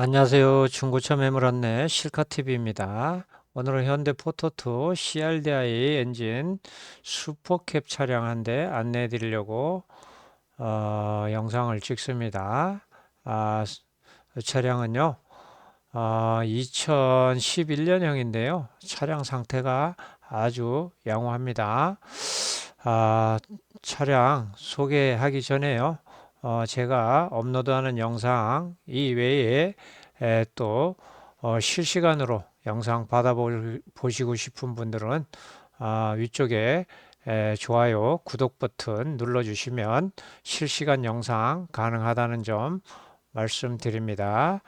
안녕하세요. 중고차 매물 안내 실카TV입니다. 오늘은 현대 포토2 CRDI 엔진 슈퍼캡 차량 한 대 안내해 드리려고 어, 영상을 찍습니다. 아, 이 차량은요, 어, 2011년형인데요. 차량 상태가 아주 양호합니다. 아, 차량 소개하기 전에요. 어, 제가 업로드하는 영상 이외에 에, 또 어, 실시간으로 영상 받아보시고 싶은 분들은 아, 위쪽에 에, 좋아요, 구독 버튼 눌러주시면 실시간 영상 가능하다는 점 말씀드립니다.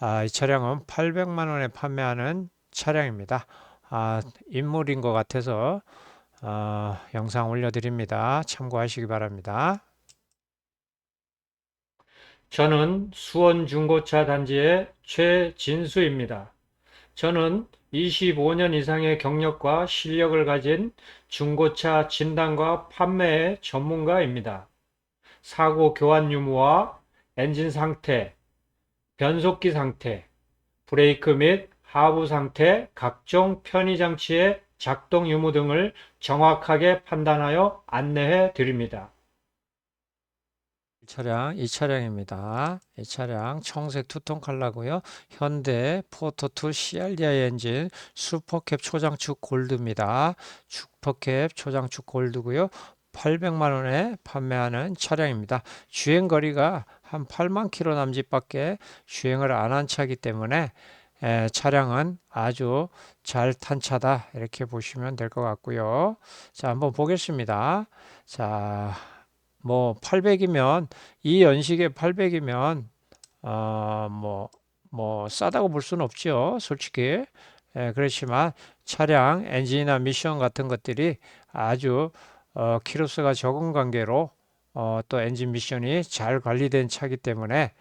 아, 이 차량은 800만 원에 판매하는 차량입니다. 아, 인물인 것 같아서 어, 영상 올려드립니다. 참고하시기 바랍니다. 저는 수원 중고차 단지의 최진수입니다. 저는 25년 이상의 경력과 실력을 가진 중고차 진단과 판매의 전문가입니다. 사고 교환 유무와 엔진 상태, 변속기 상태, 브레이크 및 하부 상태, 각종 편의 장치의 작동 유무 등을 정확하게 판단하여 안내해 드립니다. 이 차량, 이 차량입니다. 이 차량 청색 투톤 컬러고요. 현대 포토2 CRDI 엔진 슈퍼캡 초장축 골드입니다. 슈퍼캡 초장축 골드고요. 800만 원에 판매하는 차량입니다. 주행 거리가 한 8만 킬로 남짓밖에 주행을 안 한 차이기 때문에 에, 차량은 아주 잘 탄 차다 이렇게 보시면 될 것 같고요. 자, 한번 보겠습니다. 자, 뭐 800이면 이 연식에 800이면 어, 뭐, 뭐 싸다고 볼 수는 없죠. 솔직히. 예, 그렇지만 차량 엔진이나 미션 같은 것들이 아주 어, 키로수가 적은 관계로 어, 또 엔진 미션이 잘 관리된 차기 때문에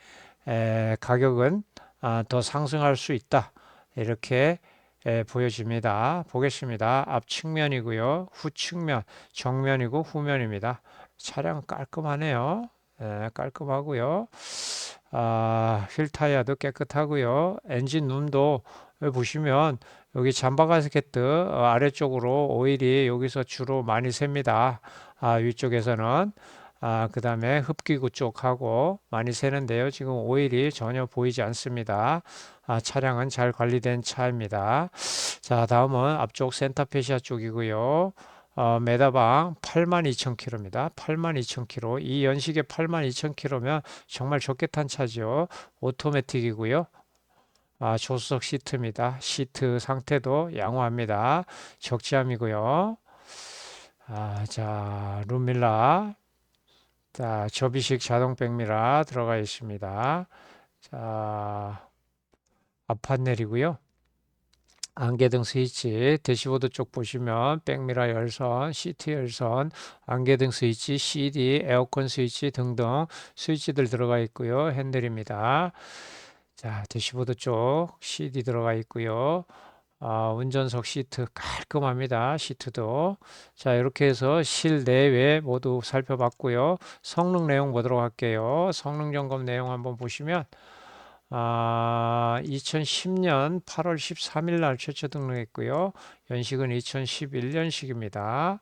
에, 가격은 아, 더 상승할 수 있다. 이렇게 에, 보여집니다. 보겠습니다. 앞 측면이고요. 후 측면, 정면이고 후면입니다. 차량 깔끔하네요. 예, 깔끔하고요. 아, 휠 타이어도 깨끗하고요. 엔진 룸도 보시면 여기 잠바 가스켓 어, 아래쪽으로 오일이 여기서 주로 많이 셉니다. 아, 위쪽에서는 아, 그 다음에 흡기구 쪽하고 많이 새는데요. 지금 오일이 전혀 보이지 않습니다. 아, 차량은 잘 관리된 차입니다. 자, 다음은 앞쪽 센터페시아 쪽이고요. 어, 메다방 82,000km입니다. 82,000km. 이 연식에 82,000km면 정말 좋게 탄 차죠. 오토매틱이고요. 아, 조수석 시트입니다. 시트 상태도 양호합니다. 적재함이고요. 아, 자, 룸밀라. 자, 접이식 자동 백미라 들어가 있습니다. 자, 앞판넬이고요. 안개등 스위치, 대시보드 쪽 보시면 백미러 열선, 시트 열선, 안개등 스위치, CD, 에어컨 스위치 등등 스위치들 들어가 있고요. 핸들입니다. 자, 대시보드 쪽 CD 들어가 있고요. 아, 운전석 시트 깔끔합니다. 시트도. 자, 이렇게 해서 실내외 모두 살펴봤고요. 성능 내용 보도록 할게요. 성능 점검 내용 한번 보시면 아, 2010년 8월 13일 날 최초 등록했고요. 연식은 2011년식입니다.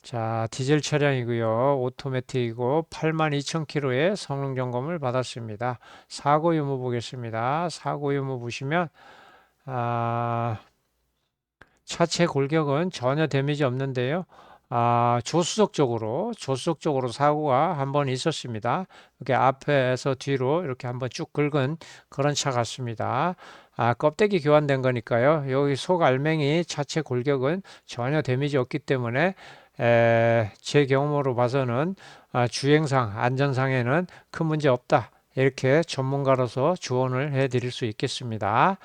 자, 디젤 차량이고요. 오토매틱이고 82,000km의 성능 점검을 받았습니다. 사고 유무 보겠습니다. 사고 유무 보시면 아, 차체 골격은 전혀 데미지 없는데요. 아, 조수석 쪽으로, 조수석 쪽으로 사고가 한 번 있었습니다. 이렇게 앞에서 뒤로 이렇게 한번 쭉 긁은 그런 차 같습니다. 아, 껍데기 교환된 거니까요. 여기 속 알맹이 차체 골격은 전혀 데미지 없기 때문에 에, 제 경험으로 봐서는 아, 주행상, 안전상에는 큰 문제 없다. 이렇게 전문가로서 조언을 해 드릴 수 있겠습니다.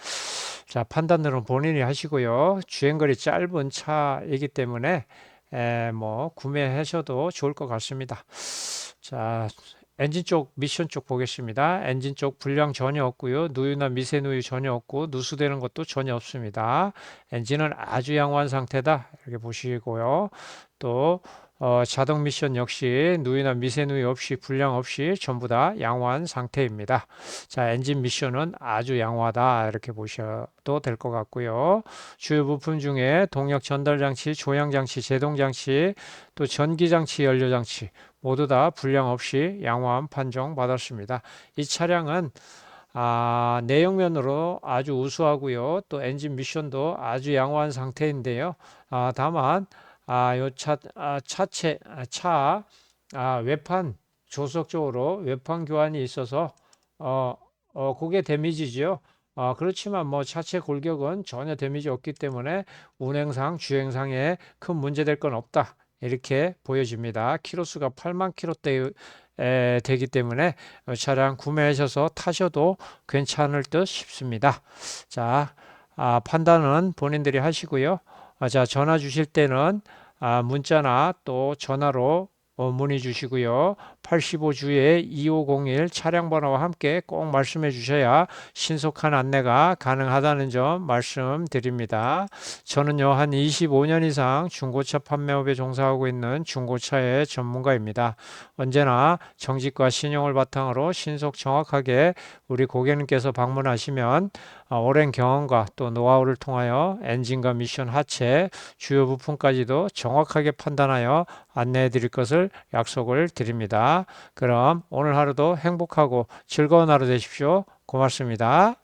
자, 판단들은 본인이 하시고요. 주행거리 짧은 차이기 때문에 에, 뭐 구매하셔도 좋을 것 같습니다. 자, 엔진 쪽 미션 쪽 보겠습니다. 엔진 쪽 불량 전혀 없고요. 누유나 미세 누유 전혀 없고 누수되는 것도 전혀 없습니다. 엔진은 아주 양호한 상태다. 이렇게 보시고요. 또 어, 자동 미션 역시 누이나 미세누이 없이 불량 없이 전부 다 양호한 상태입니다. 자, 엔진 미션은 아주 양호하다 이렇게 보셔도 될 것 같고요. 주요 부품 중에 동력 전달 장치, 조향 장치, 제동 장치, 또 전기 장치, 연료 장치 모두 다 불량 없이 양호한 판정 받았습니다. 이 차량은 아, 내역면으로 아주 우수하고요. 또 엔진 미션도 아주 양호한 상태인데요. 아, 다만 아, 요 차, 아, 차체, 아, 차, 아, 외판 조석 쪽으로 외판 교환이 있어서 어, 어, 그게 데미지죠. 아, 그렇지만 뭐 차체 골격은 전혀 데미지 없기 때문에 운행상, 주행상에 큰 문제될 건 없다. 이렇게 보여집니다. 키로수가 8만 킬로대 에, 되기 때문에 어, 차량 구매하셔서 타셔도 괜찮을 듯 싶습니다. 자, 아, 판단은 본인들이 하시고요. 아, 자, 전화 주실 때는 아, 문자나 또 전화로 어, 문의 주시고요. 85주에 2501 차량 번호와 함께 꼭 말씀해 주셔야 신속한 안내가 가능하다는 점 말씀드립니다. 저는요, 한 25년 이상 중고차 판매업에 종사하고 있는 중고차의 전문가입니다. 언제나 정직과 신용을 바탕으로 신속 정확하게 우리 고객님께서 방문하시면 어, 오랜 경험과 또 노하우를 통하여 엔진과 미션 하체, 주요 부품까지도 정확하게 판단하여 안내해 드릴 것을 약속을 드립 그럼 오늘 하루도 행복하고 즐거운 하루 되십시오. 고맙습니다.